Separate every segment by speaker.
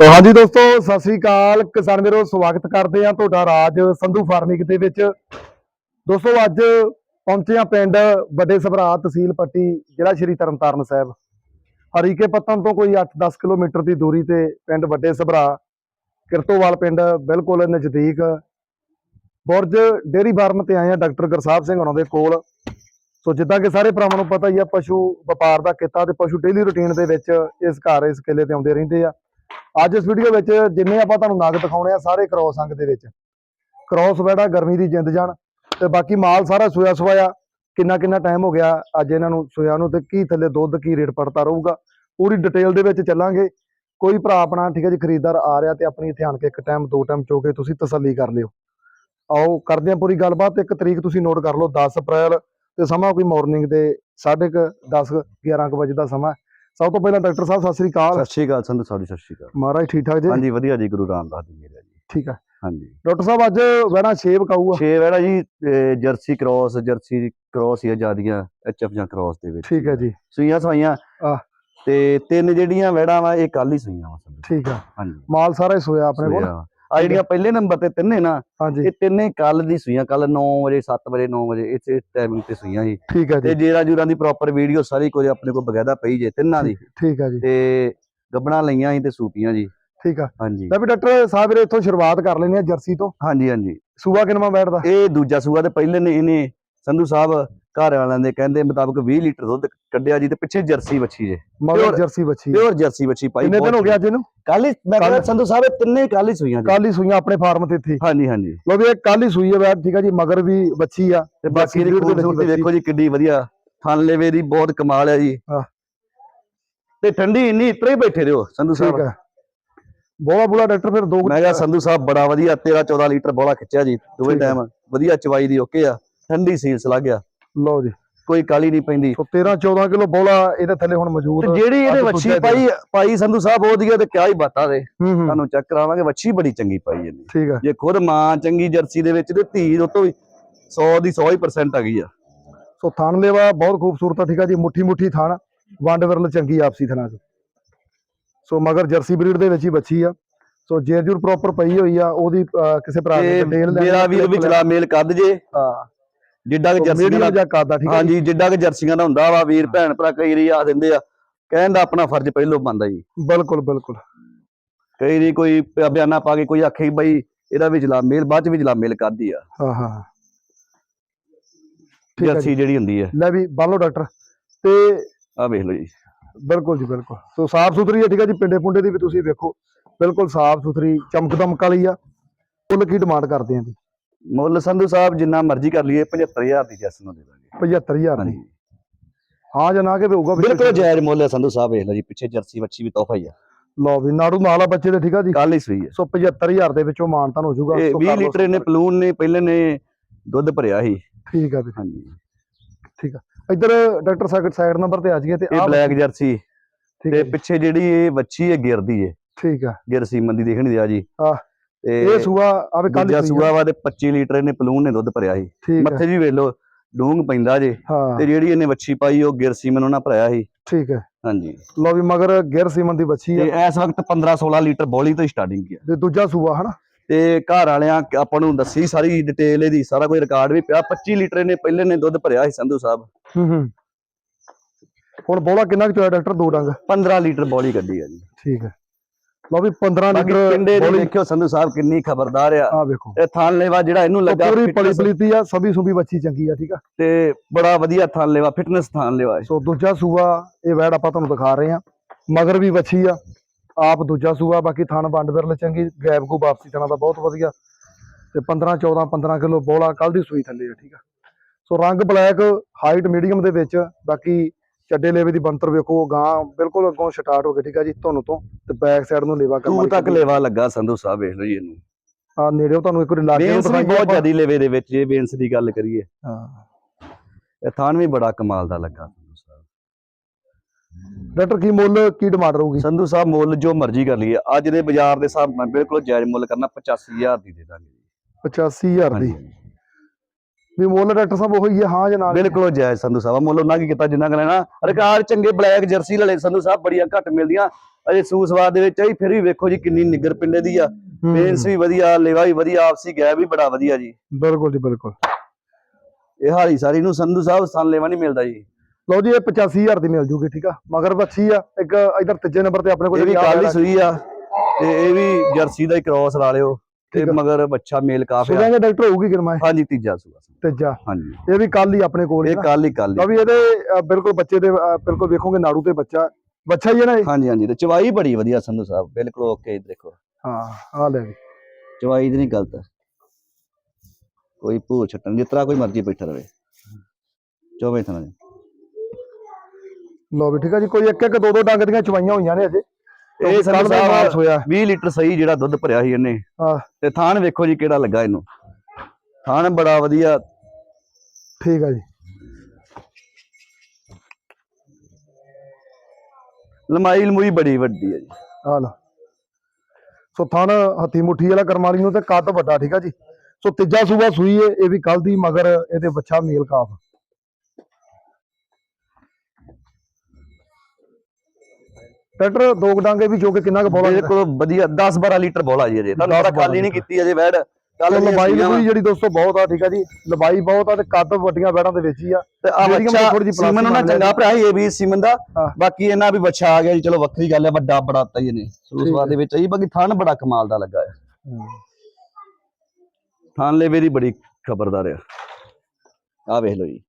Speaker 1: ਤੋ ਹਾਂਜੀ ਦੋਸਤੋ, ਸਤਿ ਸ੍ਰੀ ਅਕਾਲ। ਕਿਸਾਨ ਵੀਰੋ, ਸਵਾਗਤ ਕਰਦੇ ਆ ਤੁਹਾਡਾ ਰਾਜ ਸੰਧੂ ਫਾਰਮਿੰਗ ਦੇ ਵਿੱਚ। ਦੋਸਤੋ, ਅੱਜ ਪਹੁੰਚੇ ਆ ਪਿੰਡ ਵੱਡੇ ਸਭਰਾ ਤਹਿਸੀਲ ਪੱਟੀ, ਜ਼ਿਲ੍ਹਾ ਸ਼੍ਰੀ ਤਰਨਤਾਰਨ ਸਾਹਿਬ। ਹਰੀਕੇ ਪੱਤਨ ਤੋਂ ਕੋਈ 8-10 ਕਿਲੋਮੀਟਰ ਦੀ ਦੂਰੀ ਤੇ ਪਿੰਡ ਵੱਡੇ ਸਭਰਾ, ਕਿਰਤੋਵਾਲ ਪਿੰਡ, ਬਿਲਕੁਲ ਨਜ਼ਦੀਕ। ਬੁਰਜ ਡੇਰੀ ਫਾਰਮ ਤੇ ਆਏ ਆ ਡਾਕਟਰ ਗੁਰਸਾਹਿਬ ਸਿੰਘ ਉਹਨਾਂ ਦੇ ਕੋਲ। ਸੋ ਜਿੱਦਾਂ ਕਿ ਸਾਰੇ ਭਰਾਵਾਂ ਨੂੰ ਪਤਾ ਹੀ ਆ, ਪਸ਼ੂ ਵਪਾਰ ਦਾ ਕਿੱਤਾ ਤੇ ਪਸ਼ੂ ਡੇਲੀ ਰੁਟੀਨ ਦੇ ਵਿੱਚ ਇਸ ਘਰ, ਇਸ ਕਿਲੇ ਤੇ ਆਉਂਦੇ ਰਹਿੰਦੇ ਆ। ਅੱਜ ਇਸ ਵੀਡੀਓ ਵਿੱਚ ਜਿੰਨੇ ਆਪਾਂ ਤੁਹਾਨੂੰ ਨਗ ਦਿਖਾਉਣੇ ਆ, ਸਾਰੇ ਕ੍ਰੋਸ ਅੰਗ ਦੇ ਵਿੱਚ। ਕ੍ਰੋਸ ਵੈੜਾ ਗਰਮੀ ਦੀ ਜਿੰਦ ਜਾਨ। ਤੇ ਬਾਕੀ ਮਾਲ ਸਾਰਾ ਸੋਇਆ ਸਵਾਇਆ, ਕਿੰਨਾ ਕਿੰਨਾ ਟਾਈਮ ਹੋ ਗਿਆ ਅੱਜ ਇਹਨਾਂ ਨੂੰ ਸੋਇਆ ਨੂੰ ਤੇ ਕੀ ਥੱਲੇ ਦੁੱਧ, ਕੀ ਰੇਟ ਪੜਤਾ ਰਹੂਗਾ। ਪੂਰੀ ਡਿਟੇਲ ਦੇ ਵਿੱਚ ਚੱਲਾਂਗੇ। ਕੋਈ ਭਰਾ ਆਪਣਾ ਠੀਕ ਹੈ ਜੀ, ਖਰੀਦਦਾਰ ਆ ਰਿਹਾ ਤੇ ਆਪਣੀ ਇੱਥੇ ਆਣ ਕੇ ਇੱਕ ਟਾਈਮ ਦੋ ਟਾਈਮ ਚੋ ਕੇ ਤੁਸੀਂ ਤਸੱਲੀ ਕਰ ਲਿਓ। ਆਓ, ਕਰਦੇ ਹਾਂ ਪੂਰੀ ਗੱਲਬਾਤ। ਇੱਕ ਤਰੀਕ ਤੁਸੀਂ ਨੋਟ ਕਰ ਲਓ 10 ਅਪ੍ਰੈਲ ਤੇ ਸਮਾਂ ਕੋਈ ਮਾਰਨਿੰਗ ਦੇ 10:30 10 11 ਵਜੇ ਦਾ ਸਮਾਂ। ਸਭ ਤੋਂ ਪਹਿਲਾਂ ਡਾਕਟਰ ਸਾਹਿਬ ਸਤਿ ਸ੍ਰੀ ਅਕਾਲ।
Speaker 2: ਸਤਿ ਸ਼੍ਰੀ ਅਕਾਲ ਸੰਧੂ ਸਾਹਿਬ ਜੀ, ਸਤਿ ਸ਼੍ਰੀ ਅਕਾਲ।
Speaker 1: ਮਹਾਰਾਜ ਠੀਕ ਠਾਕ ਜੀ?
Speaker 2: ਹਾਂਜੀ ਵਧੀਆ ਜੀ ਗੁਰੂ ਰਾਮਦਾਸ ਜੀ ਮੇਰੇ ਜੀ।
Speaker 1: ਠੀਕ ਹੈ
Speaker 2: ਹਾਂਜੀ।
Speaker 1: ਡਾਕਟਰ ਸਾਹਿਬ ਅੱਜ ਵੈਣਾ ਛੇ ਵਿਕਾਊ ਆ।
Speaker 2: ਛੇ ਵੈੜਾ ਜੀ ਜਰਸੀ ਕ੍ਰਾਸ ਜਰਸੀ ਕ੍ਰਾਸ ਹੀ ਆ ਜਿਆਦੀਆਂ ਐਚਐਫ ਜਾਂ ਕ੍ਰਾਸ ਦੇ ਵਿੱਚ।
Speaker 1: ਠੀਕ ਹੈ ਜੀ।
Speaker 2: ਸੂਈਆਂ ਸਵਾਈਆਂ।
Speaker 1: ਆਹ।
Speaker 2: ਤੇ ਤਿੰਨ ਜਿਹੜੀਆਂ ਵੈੜਾਂ ਵਾ ਇਹ ਕੱਲ ਹੀ ਸੂਈਆਂ ਵਾ
Speaker 1: ਠੀਕ ਆ।
Speaker 2: ਹਾਂਜੀ।
Speaker 1: ਮਾਲ ਸਾਰਾ ਹੀ ਸੋਇਆ ਆਪਣੇ ਕੋਲ।
Speaker 2: ਆ ਜਿਹੜੀਆਂ ਪਹਿਲੇ ਨੰਬਰ ਤੇ ਤਿੰਨੇ ਨਾ ਇਹ ਤਿੰਨੇ ਕੱਲ ਦੀ ਸੂਈਆਂ ਕੱਲ 9 ਵਜੇ 7 ਵਜੇ 9 ਵਜੇ ਇਸੇ ਟਾਈਮਿੰਗ ਤੇ ਸੂਈਆਂ ਸੀ।
Speaker 1: ਠੀਕ ਹੈ
Speaker 2: ਤੇ
Speaker 1: ਜੀ
Speaker 2: ਜੇਰਾ ਜੂਰਾਂ ਦੀ ਪ੍ਰੋਪਰ ਵੀਡੀਓ ਸਾਰੀ ਕੁਝ ਆਪਣੇ ਕੋਲ ਬਗੈਦਾ ਪਈ ਜੇ ਤਿੰਨਾਂ ਦੀ।
Speaker 1: ਠੀਕ ਹੈ ਜੀ।
Speaker 2: ਤੇ ਗੱਬਣਾ ਲਈਆਂ ਸੀ ਤੇ ਸੂਪੀਆਂ ਜੀ।
Speaker 1: ਠੀਕ ਆ।
Speaker 2: ਹਾਂਜੀ।
Speaker 1: ਲੈ ਵੀ ਡਾਕਟਰ ਸਾਹਿਬ ਵੀਰੇ ਇੱਥੋਂ ਸ਼ੁਰੂਆਤ ਕਰ ਲੈਂਦੇ ਆ ਜਰਸੀ ਤੋਂ।
Speaker 2: ਹਾਂਜੀ ਹਾਂਜੀ।
Speaker 1: ਸੂਆ ਕਿੰਨਵਾਂ ਬੈਠਦਾ?
Speaker 2: ਇਹ ਦੂਜਾ ਸੂਆ ਤੇ ਪਹਿਲੇ ਨੇ ਇਹਨੇ ਸੰਧੂ ਸਾਹਿਬ ਘਰ ਵਾਲਿਆਂ ਦੇ ਕਹਿੰਦੇ ਮੁਤਾਬਕ 20 ਲੀਟਰ ਦੁੱਧ ਕੱਢਿਆ ਜੀ ਤੇ ਪਿੱਛੇ ਜਰਸੀ ਬੱਚੀ ਜੇ
Speaker 1: ਮਗਰ ਜਰਸੀ ਬੱਚੀ।
Speaker 2: ਪਿਓਰ ਜਰਸੀ ਬੱਚੀ ਪਾਈ
Speaker 1: ਕਿੰਨੇ ਦਿਨ ਹੋ ਗਏ ਅੱਜ ਇਹਨੂੰ
Speaker 2: ਕੱਲ ਹੀ ਮੈਂ ਕਹਿੰਦਾ ਸੰਧੂ ਸਾਹਿਬ ਇਹ ਤਿੰਨੇ ਕੱਲ ਹੀ ਸੂਈਆਂ ਜੀ
Speaker 1: ਕੱਲ ਹੀ ਸੂਈਆਂ ਆਪਣੇ ਫਾਰਮ ਤੇ ਇੱਥੇ
Speaker 2: ਹਾਂਜੀ ਹਾਂਜੀ
Speaker 1: ਲੋ ਵੀ ਇਹ ਕੱਲ ਹੀ ਸੂਈ ਹੈ ਬੈਠ ਠੀਕ ਆ ਜੀ ਮਗਰ ਵੀ ਬੱਚੀ ਆ
Speaker 2: ਤੇ ਬਾਕੀ ਦੀ ਖੂਬਸੂਰਤੀ। ਵੇਖੋ ਜੀ ਕਿੱਡੀ ਵਧੀਆ ਥਣ ਲੇਵੇ ਦੀ ਬਹੁਤ ਕਮਾਲ ਹੈ ਜੀ। ਤੇ ਠੰਡੀ ਇੰਨੀ ਇਤਰੇ ਹੀ ਬੈਠੇ ਰਹੋ ਸੰਧੂ
Speaker 1: ਠੀਕ
Speaker 2: ਸਾਹਿਬ
Speaker 1: ਹੈ ਬੋਲਾ ਬੁਲਾ ਡਾਕਟਰ ਫਿਰ ਦੋ
Speaker 2: ਮੈਂ ਕਿਹਾ ਸੰਧੂ ਸਾਹਿਬ ਬੜਾ ਵਧੀਆ 13 14 ਲੀਟਰ ਬੋਲਾ ਖਿੱਚਿਆ ਜੀ ਦੋਵੇਂ
Speaker 1: ਠੀਕ ਹੈ।
Speaker 2: ਟਾਈਮ ਵਧੀਆ ਚਵਾਈ ਦੀ ਓਕੇ ਆ ਠੰਡੀ ਸੀਲਸ ਲੱਗ ਗਿਆ।
Speaker 1: ਲਓ ਜੀ।
Speaker 2: ਕੋਈ ਕਾਲੀ ਨਹੀਂ ਪੈਂਦੀ।
Speaker 1: ਸੋ 13 14 ਕਿਲੋ ਬੋਲਾ ਇਹਦੇ ਥੱਲੇ ਹੁਣ ਮੌਜੂਦ
Speaker 2: ਤੇ ਜਿਹੜੀ
Speaker 1: ਅੱਜ
Speaker 2: ਵੱਛੀ ਪਾਈ ਪਾਈ ਸੰਧੂ ਸਾਹਿਬ ਉਹਦੀ ਤੇ ਕਿਆ ਹੀ ਬਾਤਾਂ ਦੇ ਤੁਹਾਨੂੰ ਚੈੱਕ ਕਰਾਵਾਂਗੇ ਵੱਛੀ ਬੜੀ ਚੰਗੀ ਪਾਈ ਇਹਨੇ।
Speaker 1: ਠੀਕ ਆ।
Speaker 2: ਜੇ ਖੁਦ ਮਾਂ ਚੰਗੀ ਜਰਸੀ ਦੇ ਵਿੱਚ ਤੇ ਧੀ ਉਹ ਤੋਂ ਵੀ 100 ਦੀ 100 ਹੀ percent ਆ ਗਈ ਆ।
Speaker 1: ਸੋ ਥਣ ਲੇਵਾ ਬਹੁਤ ਖੂਬਸੂਰਤ ਆ ਠੀਕ ਆ ਜੀ ਮੁੱਠੀ ਮੁੱਠੀ ਥਣ। ਵੰਡ ਵਿਰਲ ਚੰਗੀ ਆਪਸੀ ਥਣਾ ਦੀ ਸੋ ਮਗਰ ਜਰਸੀ ਬਰੀਡ ਦੇ ਵਿੱਚ ਹੀ ਬੱਚੀ ਆ। ਸੋ ਜੇਰ ਜੂਰ ਪ੍ਰੋਪਰ ਪਈ ਹੋਈ ਆ ਉਹਦੀ ਕਿਸੇ ਭਰਾ ਨੇ ਡਿਟੇਲ
Speaker 2: ਮੇਰਾ ਵੀਰ ਵਿਚਲਾ ਮੇਲ ਕੱਢ ਜੇ।
Speaker 1: ਹਾਂ।
Speaker 2: ਜਿੱਡਾ ਕਿ ਜਰਸੀਆਂ ਦਾ
Speaker 1: ਜਾਂ ਕਾਦਾ ਠੀਕ ਆ ਜੀ?
Speaker 2: ਹਾਂਜੀ ਜਿੱਡਾ ਕਿ ਜਰਸੀਆਂ ਦਾ ਹੁੰਦਾ ਵਾ ਵੀਰ ਭੈਣ ਭਰਾ ਕਈ ਰੀ ਆ ਦਿੰਦੇ ਆ। ਕਹਿਣ ਦਾ ਆਪਣਾ ਫਰਜ਼ ਪਹਿਲੋਂ ਬਣਦਾ ਜੀ।
Speaker 1: ਬਿਲਕੁਲ ਬਿਲਕੁਲ।
Speaker 2: ਕਈ ਰੀ ਕੋਈ ਬਿਆਨਾ ਪਾ ਕੇ ਕੋਈ ਆਖੇ ਬਈ ਇਹਦਾ ਵਿਚਲਾ ਮੇਲ ਬਾਅਦ ਚ ਵਿਚਲਾ ਮੇਲ ਕਰਦੀ ਆ।
Speaker 1: ਹਾਂ ਹਾਂ। ਹਾਂ। ਆ
Speaker 2: ਜਰਸੀ ਜਿਹੜੀ ਹੁੰਦੀ ਹੈ
Speaker 1: ਲੈ ਵੀ ਬੰਨ ਲਓ ਡਾਕਟਰ। ਤੇ
Speaker 2: ਆ ਵੇਖ ਲਓ ਜੀ।
Speaker 1: ਬਿਲਕੁਲ ਜੀ ਬਿਲਕੁਲ। ਸੋ ਸਾਫ਼ ਸੁਥਰੀ ਹੈ ਠੀਕ ਹੈ ਜੀ। ਪਿੰਡੇ ਪੁੰਡੇ ਦੀ ਵੀ ਤੁਸੀਂ ਵੇਖੋ। ਬਿਲਕੁਲ ਸਾਫ਼ ਸੁਥਰੀ ਚਮਕ ਦਮਕ ਵਾਲੀ ਆ। ਕੁੱਲ ਕੀ ਡਿਮਾਂਡ ਕਰਦੇ ਆਂ ਜੀ।
Speaker 2: ਮੁੱਲ ਸੰਧੂ ਸਾਹਿਬ ਜਿੰਨਾ ਮਰਜ਼ੀ ਕਰ ਲਈਏ 75000 ਦੀ ਜੈਸ ਨੂੰ ਦੇ ਦਾਂਗੇ।
Speaker 1: 75000 ਦੀ? ਹਾਂ ਜਾਂ ਨਾ ਕਿ ਹੋਊਗਾ ਵੀ
Speaker 2: ਬਿਲਕੁਲ ਜਾਇਜ਼ ਮੁੱਲ ਹੈ ਸੰਧੂ ਸਾਹਿਬ ਵੇਖ ਲਓ ਜੀ ਪਿੱਛੇ ਜਰਸੀ ਬੱਚੀ ਵੀ ਤੋਹਫਾ ਹੀ ਆ।
Speaker 1: ਲਓ ਵੀ ਨਾੜੂ ਆ ਬੱਚੇ ਦੇ ਠੀਕ ਆ ਜੀ?
Speaker 2: ਕੱਲ ਹੀ ਸੂਈ ਹੈ।
Speaker 1: ਸੋ 75000 ਦੇ ਵਿੱਚੋਂ ਮਾਨਤਨ ਹੋ ਜਾਊਗਾ
Speaker 2: ਇਹ
Speaker 1: ਸੋ
Speaker 2: 20
Speaker 1: ਕਰ ਲਓ
Speaker 2: ਲੀਟਰ ਇਹਨੇ ਪਲੂਨ ਨੇ ਪਹਿਲੇ ਨੇ ਦੁੱਧ ਭਰਿਆ ਸੀ।
Speaker 1: ਠੀਕ ਆ ਜੀ।
Speaker 2: ਹਾਂਜੀ।
Speaker 1: ਠੀਕ ਆ। ਇੱਧਰ ਡਾਕਟਰ ਸਾਈਡ ਸਾਈਡ ਨੰਬਰ ਤੇ ਆ ਜਾਈਏ ਤੇ
Speaker 2: ਇਹ
Speaker 1: ਆ
Speaker 2: ਬਲੈਕ ਜਰਸੀ। ਤੇ
Speaker 1: ਆ
Speaker 2: ਪਿੱਛੇ ਜਿਹੜੀ ਇਹ ਬੱਚੀ ਹੈ ਗਿਰਦੀ ਹੈ
Speaker 1: ਠੀਕ ਆ।
Speaker 2: ਗਿਰਸੀ ਮੰਦੀ ਦੇਖਣੀ ਦਿਆ ਜੀ।
Speaker 1: ਆਹ,
Speaker 2: ਤੇ
Speaker 1: ਇਹ ਸੂਆ ਆਵੇ ਕੱਲ
Speaker 2: ਦੂਜਾ ਸੂਆ ਵਾ ਤੇ 25 ਲੀਟਰ ਇਹਨੇ ਪਲੂਨ ਨੇ ਦੁੱਧ ਭਰਿਆ ਸੀ। ਮੱਥੇ ਜੀ ਵੇਖ ਲਓ ਡੂੰਗ ਪੈਂਦਾ ਜੇ।
Speaker 1: ਹਾਂ।
Speaker 2: ਤੇ ਜਿਹੜੀ ਇਹਨੇ ਵੱਛੀ ਪਾਈ ਉਹ ਗਿਰਸੀ ਮੈਨੂੰ ਨਾ ਭਰਿਆ ਸੀ।
Speaker 1: ਠੀਕ ਹੈ।
Speaker 2: ਹਾਂਜੀ।
Speaker 1: ਲਓ ਵੀ ਮਗਰ ਗਿਰ ਸੀਮਨ ਦੀ ਬੱਚੀ
Speaker 2: ਤੇ
Speaker 1: ਆ
Speaker 2: ਇਸ ਵਕਤ 15 16 ਲੀਟਰ ਬੋਲੀ ਤੋਂ ਸਟਾਰਟਿੰਗ ਕੀ
Speaker 1: ਤੇ ਦੂਜਾ ਸੂਆ ਹਨਾ?
Speaker 2: ਤੇ ਘਰ ਵਾਲਿਆਂ ਆਪਾਂ ਨੂੰ ਦੱਸੀ ਸਾਰੀ ਡਿਟੇਲ ਇਹਦੀ ਸਾਰਾ ਕੋਈ ਰਿਕਾਰਡ ਵੀ ਪਿਆ। 25 ਲੀਟਰ ਇਹਨੇ ਪਹਿਲੇ ਨੇ ਦੁੱਧ ਭਰਿਆ ਸੀ ਸੰਧੂ ਸਾਹਿਬ।
Speaker 1: ਹੂੰ ਹੂੰ। ਹੁਣ ਬੋਲਾ ਕਿੰਨਾ ਕੁ ਚੋਇਆ ਡਾਕਟਰ? ਦੋ ਡੰਗ।
Speaker 2: 15 ਲੀਟਰ ਬੋਲੀ ਕੱਢੀ ਆ ਜੀ।
Speaker 1: ਠੀਕ ਹੈ। ਲਓ ਵੀ 15
Speaker 2: ਬਾਕੀ
Speaker 1: ਲੀਟਰ
Speaker 2: ਪਿੰਡੇ ਦੇ ਦੇਖਿਓ ਸੰਧੂ ਸਾਹਿਬ ਕਿੰਨੀ ਖਬਰਦਾਰ ਆ।
Speaker 1: ਆ ਵੇਖੋ।
Speaker 2: ਇਹ ਥਾਨ ਲੇਵਾ ਜਿਹੜਾ ਇਹਨੂੰ ਲੱਗਾ
Speaker 1: ਪੂਰੀ ਪਲੀ ਪਲੀਤੀ ਆ ਸਭੀ ਸੁਭੀ ਬੱਚੀ ਚੰਗੀ ਆ ਠੀਕ ਆ?
Speaker 2: ਤੇ ਬੜਾ ਵਧੀਆ ਥਾਨ ਲੇਵਾ ਫਿਟਨੈਸ ਥਾਨ ਲੇਵਾ ਹੈ।
Speaker 1: ਸੋ ਦੂਜਾ ਸੂਆ ਇਹ ਵੈੜ ਆਪਾਂ ਤੁਹਾਨੂੰ ਦਿਖਾ ਰਹੇ ਆ ਮਗਰ ਵੀ ਬੱਚੀ ਆ ਆਪ ਦੂਜਾ ਸੂਆ ਬਾਕੀ ਥਣ ਵੰਡ ਵਿਰਲ ਚੰਗੀ ਗੈਪ ਕੋ ਵਾਪਸੀ ਥਣਾ ਦਾ ਬਹੁਤ ਵਧੀਆ। ਤੇ 15 14 15 ਕਿਲੋ ਬੋਲਾ ਕੱਲ ਦੀ ਸੂਈ ਥੱਲੇ ਆ ਠੀਕ ਆ? ਸੋ ਰੰਗ ਬਲੈਕ ਹਾਈਟ ਮੀਡੀਅਮ ਦੇ ਵਿੱਚ ਬਾਕੀ ਚੱਡੇ ਲੇਵੇ ਦੀ ਬੰਤਰ ਵੇਖੋ ਗਾਂ ਬਿਲਕੁਲ ਅੱਗੋਂ ਸਟਾਰਟ ਹੋ ਗਈ ਠੀਕ ਆ ਜੀ ਤੁਹਾਨੂੰ ਤੋਂ ਤੇ ਬੈਕ ਸਾਈਡ ਨੂੰ ਲੇਵਾ
Speaker 2: ਟੂ ਤੱਕ ਲੇਵਾ ਲੱਗਾ ਸੰਧੂ ਸਾਹਿਬ ਵੇਖ ਲਓ ਜੀ ਇਹਨੂੰ।
Speaker 1: ਆ ਨੇੜਿਓ ਤੁਹਾਨੂੰ ਇੱਕ ਵਾਰੀ ਲਾ ਕੇ
Speaker 2: ਬਹੁਤ। ਜ਼ਿਆਦੀ ਲੇਵੇ ਦੇ ਵਿੱਚ ਜੇ ਬੇਂਸ ਦੀ ਗੱਲ ਕਰੀਏ।
Speaker 1: ਹਾਂ।
Speaker 2: ਇਹ ਥਾਨ ਵੀ ਬੜਾ ਕਮਾਲ ਦਾ ਲੱਗਾ ਸੰਧੂ ਸਾਹਿਬ।
Speaker 1: ਡਾਕਟਰ ਕੀ ਮੁੱਲ ਕੀ ਡਿਮਾਂਡ ਰਹੂਗੀ?
Speaker 2: ਸੰਧੂ ਸਾਹਿਬ ਮੁੱਲ ਜੋ ਮਰਜ਼ੀ ਕਰ ਲਈਏ। ਅੱਜ ਦੇ ਬਾਜ਼ਾਰ ਦੇ ਹਿਸਾਬ ਨਾਲ ਬਿਲਕੁਲ ਜਾਇਜ਼ ਮੁੱਲ ਕਰਨਾ 85000 ਦੀ ਦੇ ਦਾਂਗੇ ਜੀ।
Speaker 1: 85000 ਦੀ। ਵੀ ਮੁੱਲ ਡਾਕਟਰ ਸਾਹਿਬ ਉਹੀ ਹੈ ਹਾਂ ਜਾਂ ਨਾ
Speaker 2: ਬਿਲਕੁਲ ਜਾਇਜ਼ ਸੰਧੂ ਸਾਹਿਬ ਮੁੱਲ ਉਹਨਾਂ ਕੀ ਕੀਤਾ ਜਿੰਨਾ ਕੁ ਲੈਣਾ। ਰਿਕਾਰਡ ਚੰਗੇ ਬਲੈਕ ਜਰਸੀ ਲਲੇ ਸੰਧੂ ਸਾਹਿਬ ਬੜੀਆਂ ਘੱਟ ਮਿਲਦੀਆਂ। ਅਜੇ ਸੂਸਵਾਦ ਦੇ ਵਿੱਚ ਆਈ ਫਿਰ ਵੀ ਵੇਖੋ ਜੀ ਕਿੰਨੀ ਨਿੱਗਰ ਪਿੰਡੇ ਦੀ ਆ।
Speaker 1: ਹੂੰ,
Speaker 2: ਬੇਸ ਵੀ ਵਧੀਆ ਲੇਵਾ ਵੀ ਵਧੀਆ ਆਪਸੀ ਗੈ ਵੀ ਬੜਾ ਵਧੀਆ ਜੀ।
Speaker 1: ਬਿਲਕੁਲ ਜੀ ਬਿਲਕੁਲ।
Speaker 2: ਇਹ ਹਾਲੀ ਸਾਰੀ ਨੂੰ ਸੰਧੂ ਸਾਹਿਬ ਸਨ ਲੇਵਾ ਨਹੀਂ ਮਿਲਦਾ ਜੀ।
Speaker 1: ਲਓ ਜੀ ਇਹ 85000 ਦੀ ਮਿਲ ਜੂਗੀ ਠੀਕ ਆ? ਮਗਰ ਬੱਚੀ ਆ ਇੱਕ ਇਧਰ ਤੀਜੇ ਨੰਬਰ ਤੇ ਆਪਣੇ ਕੋਲ
Speaker 2: ਇਹ ਵੀ ਕੱਲ ਹੀ ਸੂਈ ਆ ਤੇ ਇਹ ਵੀ ਜਰਸੀ ਦਾ ਹੀ ਕ੍ਰਾਸ ਲਾ ਲਿਓ। ਤੇ। ਮਗਰ ਬੱਚਾ ਮੇਲ ਕਾਫ ਆ।
Speaker 1: ਸੁਣਾਂਗੇ ਡਾਕਟਰ ਹੋਊਗੀ ਕਿਰਮਾ?
Speaker 2: ਹਾਂਜੀ ਤੀਜਾ ਸੂਆ
Speaker 1: ਤੀਜਾ।
Speaker 2: ਹਾਂਜੀ।
Speaker 1: ਇਹ ਵੀ ਕੱਲ ਹੀ ਆਪਣੇ ਕੋਲ
Speaker 2: ਇਹ। ਕੱਲ ਹੀ ਕੱਲ ਹੀ।
Speaker 1: ਵੀ ਇਹਦੇ ਬਿਲਕੁਲ ਬੱਚੇ ਦੇ ਬਿਲਕੁਲ ਵੇਖੋਗੇ ਨਾੜੂ ਤੇ ਬੱਚਾ। ਬੱਚਾ ਹੀ ਹੈ ਨਾ ਇਹ?
Speaker 2: ਹਾਂਜੀ ਹਾਂਜੀ। ਤੇ ਚਵਾਈ ਬੜੀ ਵਧੀਆ ਸੰਧੂ ਸਾਹਿਬ। ਬਿਲਕੁਲ ਓਕੇ ਦੇਖੋ।
Speaker 1: ਹਾਂ ਆ ਲੈ ਵੀ।
Speaker 2: ਚਵਾਈ ਦੀ ਨਹੀਂ ਗਲਤ। ਕੋਈ ਭੂਰ ਛੱਟਣ ਜਿਸ ਤਰ੍ਹਾਂ ਕੋਈ ਮਰਜ਼ੀ ਬੈਠਾ ਰਵੇ। ਚੋਵੇਂ ਥਾਂ ਦੇ
Speaker 1: ਲਓ ਵੀ ਠੀਕ ਆ ਜੀ। ਕੋਈ ਇੱਕ ਇੱਕ ਦੋ ਦੋ ਡੰਗ ਦੀਆਂ ਚਵਾਈਆਂ ਹੋਈਆਂ ਨੇ ਅਜੇ।
Speaker 2: ਇਹ
Speaker 1: ਦਾ
Speaker 2: ਸਾਹਿਬ
Speaker 1: ਹੋਇਆ।
Speaker 2: 20 ਲੀਟਰ ਸਹੀ ਜਿਹੜਾ ਦੁੱਧ ਭਰਿਆ ਸੀ ਇਹਨੇ।
Speaker 1: ਹਾਂ।
Speaker 2: ਤੇ ਥਾਣ ਵੇਖੋ ਜੀ ਕਿਹੜਾ ਲੱਗਾ ਇਹਨੂੰ। ਥਾਣ ਬੜਾ ਵਧੀਆ।
Speaker 1: ਠੀਕ ਆ ਜੀ।
Speaker 2: ਲੰਮਾਈ ਲਮੂਈ ਬੜੀ ਵੱਡੀ ਹੈ ਜੀ।
Speaker 1: ਆ ਲਓ। ਸੋ ਥਣ ਹੱਥੀ ਮੁੱਠੀ ਵਾਲਾ ਕਰਮਾਲੀ ਨੂੰ ਤੇ ਕੱਦ ਵੱਡਾ ਠੀਕ ਆ ਜੀ। ਸੋ ਤੀਜਾ ਸੂਬਾ ਸੂਈ ਏ ਇਹ ਵੀ ਕੱਲ ਦੀ ਮਗਰ ਇਹਦੇ ਬੱਚਾ ਮੇਲ ਕਾਫ। ਟਰੈਕਟਰ ਦੋ ਕੁ ਡਾਂਗੇ ਵੀ ਜੋ ਕਿ ਕਿੰਨਾ ਕੁ ਬੋਲਾ
Speaker 2: ਬਿਲਕੁਲ ਵਧੀਆ 10 12 ਲੀਟਰ ਬੋਲਾ ਜੀ ਅਜੇ। ਤੁਹਾਨੂੰ
Speaker 1: 10
Speaker 2: ਪਤਾ ਖਾਲੀ ਨਹੀਂ ਕੀਤੀ ਅਜੇ ਵੈੜ ਕੱਲ
Speaker 1: ਲੰਬਾਈ ਵੀ ਜਿਹੜੀ ਦੋਸਤੋ ਬਹੁਤ ਆ ਠੀਕ ਆ ਜੀ? ਲੰਬਾਈ ਬਹੁਤ ਆ ਤੇ ਕੱਦ ਵੱਡੀਆਂ ਵੈੜਾਂ ਦੇ ਵਿੱਚ ਹੀ ਆ।
Speaker 2: ਤੇ ਆ ਬੱਚਾ ਸੀਮਨ ਉਹਨਾਂ ਚੰਗਾ ਭਰਾ ਇਹ ਵੀ ਸੀਮਨ ਦਾ।
Speaker 1: ਹਾਂ।
Speaker 2: ਬਾਕੀ ਇਹਨਾਂ ਵੀ ਬੱਚਾ ਆ ਗਿਆ ਜੀ ਚਲੋ ਵੱਖਰੀ ਗੱਲ ਹੈ ਵੱਡਾ ਬੜਾ ਤਾ ਜੀ ਨੇ ਸੂਸਵਾਦ ਦੇ ਵਿੱਚ ਆਈ ਬਾਕੀ ਥਣ ਬੜਾ ਕਮਾਲ ਦਾ ਲੱਗਾ ਹੈ। ਥਣ ਲੇਵੇ ਦੀ ਬੜੀ ਖਬਰਦਾਰ ਆ। ਆ ਵੇਖ ਲਓ ਜੀ।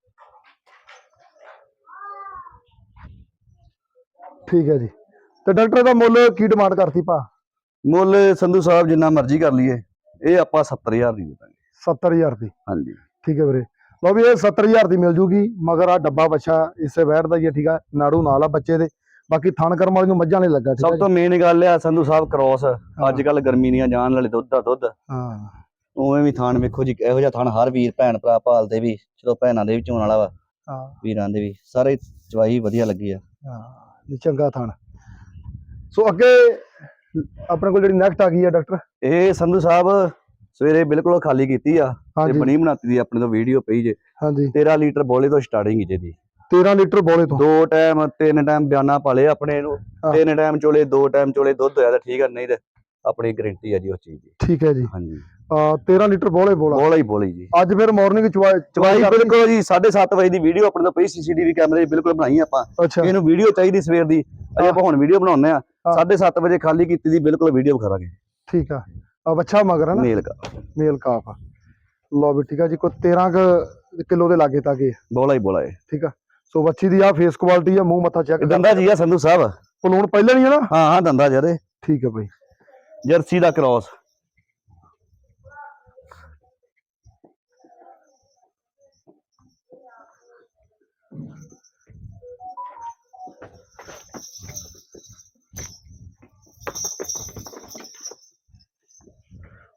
Speaker 1: ਠੀਕ ਹੈ ਜੀ। ਤੇ ਡਾਕਟਰ ਦਾ ਮੁੱਲ ਕੀ ਡਿਮਾਂਡ ਕਰਤੀ ਭਾ?
Speaker 2: ਮੁੱਲ ਸੰਧੂ ਸਾਹਿਬ ਜਿੰਨਾ ਮਰਜ਼ੀ ਕਰ ਲਈਏ ਇਹ ਆਪਾਂ 70000 ਦੀ ਦੇ ਦਾਂਗੇ।
Speaker 1: 70000 ਦੀ?
Speaker 2: ਹਾਂਜੀ।
Speaker 1: ਠੀਕ ਹੈ ਵੀਰੇ। ਲਓ ਵੀ ਇਹ 70000 ਦੀ ਮਿਲ ਜੂਗੀ ਮਗਰ ਆ ਡੱਬਾ ਬੱਚਾ ਇਸੇ ਵੈੜ ਦਾ ਹੀ ਹੈ ਠੀਕ ਆ? ਨਾੜੂ ਨਾਲ ਆ ਬੱਚੇ ਦੇ। ਬਾਕੀ ਥਣ ਕਰਮ ਵਾਲੀ ਨੂੰ ਮੱਝਾਂ ਨੇ ਲੱਗਾ
Speaker 2: ਸਭ ਤੋਂ ਮੇਨ ਗੱਲ ਆ ਸੰਧੂ ਸਾਹਿਬ ਕ੍ਰੋਸ ਅੱਜ ਕੱਲ ਗਰਮੀ ਦੀਆਂ ਜਾਣ ਵਾਲੇ ਦੁੱਧ ਦਾ ਦੁੱਧ।
Speaker 1: ਹਾਂ।
Speaker 2: ਉਵੇਂ ਵੀ ਥਾਣ ਵੇਖੋ ਜੀ ਇਹੋ ਜਿਹਾ ਥਾਣ ਹਰ ਵੀਰ ਭੈਣ ਭਰਾ ਪਾਲਦੇ ਵੀ ਚਲੋ ਭੈਣਾਂ ਦੇ ਵੀ ਚੋਣ ਵਾਲਾ ਵਾ।
Speaker 1: ਹਾਂ।
Speaker 2: ਵੀਰਾਂ ਦੇ ਵੀ ਸਾਰੇ ਚਵਾਈ ਵਧੀਆ ਲੱਗੀ ਆ।
Speaker 1: ਹਾਂ ਚੰਗਾ ਥਣ। ਸੋ ਅੱਗੇ ਆਪਣੇ ਕੋਲ ਜਿਹੜੀ ਨੈਕਸਟ ਆ ਗਈ ਹੈ ਡਾਕਟਰ
Speaker 2: ਇਹ ਸੰਧੂ ਸਾਹਿਬ ਸਵੇਰੇ ਬਿਲਕੁਲ ਖਾਲੀ ਕੀਤੀ ਆ ਤੇ ਬਣੀ ਬਣਾਤੀ ਦੀ ਆਪਣੇ ਤੋਂ ਵੀਡੀਓ ਪਈ ਜੇ।
Speaker 1: ਹਾਂਜੀ।
Speaker 2: 13 ਲੀਟਰ ਬੋਲੇ ਤੋਂ ਸਟਾਰਟਿੰਗ ਹੀ ਦੀ।
Speaker 1: 13 ਲੀਟਰ ਬੋਲੇ ਤੋਂ।
Speaker 2: ਦੋ ਟਾਈਮ ਤਿੰਨ ਟਾਈਮ ਬਿਆਨਾ ਪਾਲੇ ਆਪਣੇ ਨੂੰ।
Speaker 1: ਹਾਂ।
Speaker 2: ਤਿੰਨ ਟਾਈਮ ਚੋਲੇ ਦੋ ਟਾਈਮ ਚੋਲੇ ਦੁੱਧ ਹੋਇਆ ਤਾਂ ਠੀਕ ਆ ਨਹੀਂ ਤੇ ਆਪਣੀ ਗਾਰੰਟੀ ਆ ਜੀ ਉਸ ਚੀਜ਼ ਦੀ।
Speaker 1: ਠੀਕ ਹੈ ਜੀ।
Speaker 2: ਹਾਂਜੀ।
Speaker 1: ਆ 13 ਲੀਟਰ ਬੋਲੇ ਬੋਲਾ।
Speaker 2: ਬੋਲਾ ਹੀ ਬੋਲੀ ਜੀ।
Speaker 1: ਅੱਜ ਫਿਰ ਮਾਰਨਿੰਗ ਚਵਾਈ
Speaker 2: ਚਵਾਈ? ਬਿਲਕੁਲ ਜੀ 7:30 ਵਜੇ ਦੀ ਵੀਡੀਓ ਆਪਣੇ ਤੋਂ ਪਈ ਸੀਸੀਟੀਵੀ ਕੈਮਰੇ ਬਿਲਕੁਲ ਬਣਾਈ ਆਪਾਂ।
Speaker 1: ਅੱਛਾ।
Speaker 2: ਇਹਨੂੰ ਵੀਡੀਓ ਚਾਹੀਦੀ ਸਵੇਰ ਦੀ। ਅਜੇ ਆਪਾਂ ਹੁਣ ਵੀਡੀਓ ਬਣਾਉਂਦੇ ਆ
Speaker 1: ਹਾਂ।
Speaker 2: 7:30 ਵਜੇ ਖਾਲੀ ਕੀਤੀ ਦੀ ਬਿਲਕੁਲ ਵੀਡੀਓ ਕਰਾਂਗੇ
Speaker 1: ਠੀਕ ਆ। ਆ ਬੱਚਾ ਮਗਰ ਹੈ ਨਾ?
Speaker 2: ਮੇਲ ਕਾ
Speaker 1: ਮੇਲ ਕਾਫ ਆ। ਲਓ ਵੀ ਠੀਕ ਆ ਜੀ ਕੋਈ 13 ਕੁ ਕਿਲੋ ਦੇ ਲਾਗੇ ਤਾਗੇ
Speaker 2: ਬੋਲਾ ਹੀ ਬੋਲਾ ਹੈ
Speaker 1: ਠੀਕ ਆ। ਸੋ ਬੱਚੀ ਦੀ ਆ ਫੇਸ ਕੁਆਲਿਟੀ ਆ ਮੂੰਹ ਮੱਥਾ ਚੈੱਕ
Speaker 2: ਦੰਦਾ ਜੀ ਆ ਸੰਧੂ ਸਾਹਿਬ।
Speaker 1: ਪਲੂਣ ਪਹਿਲਾਂ ਨਹੀਂ ਹੈ ਨਾ?
Speaker 2: ਹਾਂ ਹਾਂ ਦੰਦਾ ਜਰੇ
Speaker 1: ਠੀਕ ਹੈ ਭਾਈ
Speaker 2: ਜਰਸੀ ਦਾ ਕ੍ਰਾਸ।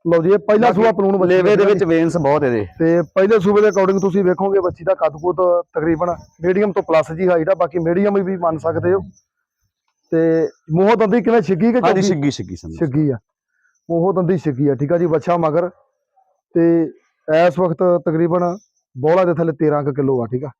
Speaker 1: ਲਓ ਜੀ ਇਹ ਪਹਿਲਾ ਸੂਆ ਪਲੂਣ ਬੱਚੀ
Speaker 2: ਲੇਵੇ ਦੇ ਵਿੱਚ ਵੇਨਸ ਬਹੁਤ ਇਹਦੇ।
Speaker 1: ਤੇ ਪਹਿਲੇ ਸੂਬੇ ਦੇ ਅਕੋਰਡਿੰਗ ਤੁਸੀਂ ਵੇਖੋਗੇ ਬੱਚੀ ਦਾ ਕੱਦ ਕੁੱਦ ਤਕਰੀਬਨ ਮੀਡੀਅਮ ਤੋਂ ਪਲੱਸ ਜੀ ਹਾਈਟ ਆ ਬਾਕੀ ਮੀਡੀਅਮ ਵੀ ਮੰਨ ਸਕਦੇ ਹੋ। ਤੇ ਮੂੰਹੋਂ ਦੰਦੀ ਕਿਵੇਂ ਛਿੱਗੀ ਕਿ
Speaker 2: ਹਾਂਜੀ ਛਿੱਗੀ ਛਿੱਗੀ ਸੰਧੂ
Speaker 1: ਛਿੱਗੀ ਆ। ਮੂੰਹੋਂ ਦੰਦੀ ਛਿੱਗੀ ਆ ਠੀਕ ਆ ਜੀ ਬੱਚਾ ਮਗਰ। ਤੇ ਇਸ ਵਕਤ ਤਕਰੀਬਨ ਬੋਲਾ ਦੇ ਥੱਲੇ 13 ਕੁ ਕਿਲੋ ਆ ਠੀਕ ਆ।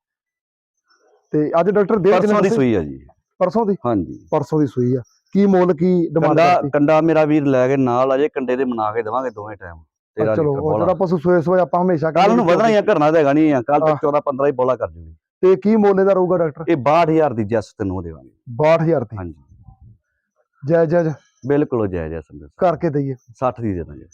Speaker 1: ਤੇ ਅੱਜ ਡਾਕਟਰ ਦੇ
Speaker 2: ਪਰਸੋਂ ਦੀ ਸੂਈ ਆ ਜੀ।
Speaker 1: ਪਰਸੋਂ ਦੀ?
Speaker 2: ਹਾਂਜੀ।
Speaker 1: ਪਰਸੋਂ ਦੀ ਸੂਈ ਆ। ਕੀ ਮੁੱਲ ਕੀ ਡਿਮਾਂਡ
Speaker 2: ਕੰਡਾ
Speaker 1: ਕਰਤੀ?
Speaker 2: ਕੰਡਾ ਮੇਰਾ ਵੀਰ ਲੈ ਕੇ ਨਾਲ ਅਜੇ ਕੰਡੇ ਦੇ ਬਣਾ ਕੇ ਦੇਵਾਂਗੇ ਦੋਵੇਂ ਟਾਈਮ ਤੇਰਾ
Speaker 1: ਚਲੋ ਜਿਹੜਾ ਪਸ਼ੂ ਸੋਏ ਸੋਏ ਆਪਾਂ ਹਮੇਸ਼ਾ
Speaker 2: ਕੱਲ ਨੂੰ ਵਧਣਾ ਹੀ ਆ ਘਰਨਾ ਤਾਂ ਹੈਗਾ ਨਹੀਂ ਆ। ਕੱਲ। ਤੱਕ 14 15 ਹੀ ਬੋਲਾ ਕਰ ਜੂਗੀ।
Speaker 1: ਤੇ ਕੀ ਮੁੱਲ ਇਹਦਾ ਰਹੂਗਾ ਡਾਕਟਰ?
Speaker 2: ਇਹ 62000 ਦੀ ਜੱਸ ਤੈਨੂੰ ਦੇਵਾਂਗੇ।
Speaker 1: 62000 ਦੀ।
Speaker 2: ਹਾਂਜੀ।
Speaker 1: ਜੈ ਜੈ ਜੈ
Speaker 2: ਬਿਲਕੁਲ ਹੈ ਸੰਧੂ ਸਾਹਿਬ
Speaker 1: ਕਰਕੇ ਦਈਏ।
Speaker 2: 60 ਦੀ ਦੇ ਦਾਂਗੇ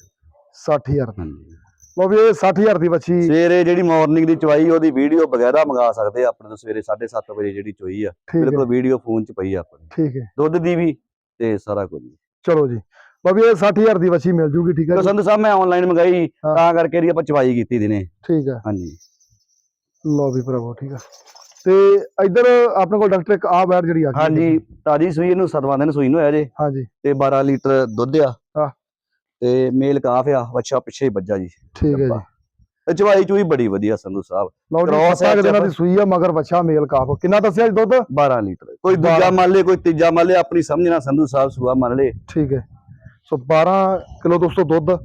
Speaker 1: 60000 ਦੀ
Speaker 2: ਹਾਂਜੀ।
Speaker 1: ਲਓ ਵੀ ਇਹ 60000 ਦੀ ਬੱਚੀ
Speaker 2: ਸਵੇਰੇ ਜਿਹੜੀ ਮਾਰਨਿੰਗ ਦੀ ਚਵਾਈ ਉਹਦੀ ਵੀਡੀਓ ਵਗੈਰਾ ਮੰਗਾ ਸਕਦੇ ਆ ਆਪਣੇ ਤੋਂ ਸਵੇਰੇ 7:30 ਵਜੇ ਜਿਹੜੀ ਚੋਈ ਆ।
Speaker 1: ਹੈ।
Speaker 2: ਬਿਲਕੁਲ ਵੀਡੀਓ ਫੋਨ 'ਚ ਪਈ ਆ ਆਪਣੀ।
Speaker 1: ਠੀਕ ਹੈ।
Speaker 2: ਦੁੱਧ ਦੀ ਵੀ ਤੇ ਸਾਰਾ ਕੁਝ।
Speaker 1: ਚਲੋ ਜੀ। ਵੀ ਇਹ 60000 ਦੀ ਬੱਚੀ ਮਿਲ ਜੂਗੀ ਠੀਕ ਹੈ ਜੀ।
Speaker 2: ਸੰਧੂ ਸਾਹਿਬ ਮੈਂ ਆਨਲਾਈਨ ਮੰਗਾਈ
Speaker 1: ਹਾਂ।
Speaker 2: ਤਾਂ ਕਰਕੇ ਇਹਦੀ ਆਪਾਂ ਚਵਾਈ ਕੀਤੀ ਦਿਨੇ
Speaker 1: ਠੀਕ ਹੈ।
Speaker 2: ਹਾਂਜੀ।
Speaker 1: ਲਓ ਵੀ ਭਰਾਵੋ ਠੀਕ ਆ ਤੇ ਇੱਧਰ ਆਪਣੇ ਕੋਲ ਡਾਕਟਰ ਇੱਕ ਆ ਬੈਡ ਜਿਹੜੀ ਆ ਗਈ ਹੈ।
Speaker 2: ਹਾਂਜੀ ਤਾਜੀ ਸੂਈ ਇਹਨੂੰ ਸਤਵਾਂ ਦਿਨ ਸੂਈ ਨੂੰ ਹੋਇਆ ਜੇ।
Speaker 1: ਹਾਂਜੀ।
Speaker 2: ਤੇ 12 ਲੀਟਰ ਦੁੱਧ ਆ।
Speaker 1: ਹਾਂ।
Speaker 2: ਤੇ ਮੇਲ ਕਾਫ ਆ ਬੱਚਾ ਪਿੱਛੇ ਹੀ ਵੱਜਾ ਜੀ।
Speaker 1: ਠੀਕ ਹੈ ਜੀ।
Speaker 2: ਚਵਾਈ ਚੂਈ ਬੜੀ ਵਧੀਆ ਸੰਧੂ ਸਾਹਿਬ।
Speaker 1: ਲਓ ਜੀ
Speaker 2: Cross
Speaker 1: ਸੱਤਾਂ ਕੁ ਦਿਨਾਂ ਦੀ ਸੂਈ ਆ ਮਗਰ ਬੱਚਾ ਮੇਲ ਕਾਫ। ਕਿੰਨਾ ਦੱਸਿਆ ਜੀ ਦੁੱਧ?
Speaker 2: 12 ਲੀਟਰ। ਕੋਈ ਦੂਜਾ
Speaker 1: ਬਾਰਾਂ।
Speaker 2: ਮੰਨ ਲੇ ਕੋਈ ਤੀਜਾ ਮੰਨ ਲੇ ਆਪਣੀ ਸਮਝ ਨਾਲ ਸੰਧੂ ਸਾਹਿਬ ਸੂਆ ਮੰਨ ਲੇ।
Speaker 1: ਠੀਕ ਹੈ। ਸੋ 12 ਕਿਲੋ ਦੋਸਤੋ ਦੁੱਧ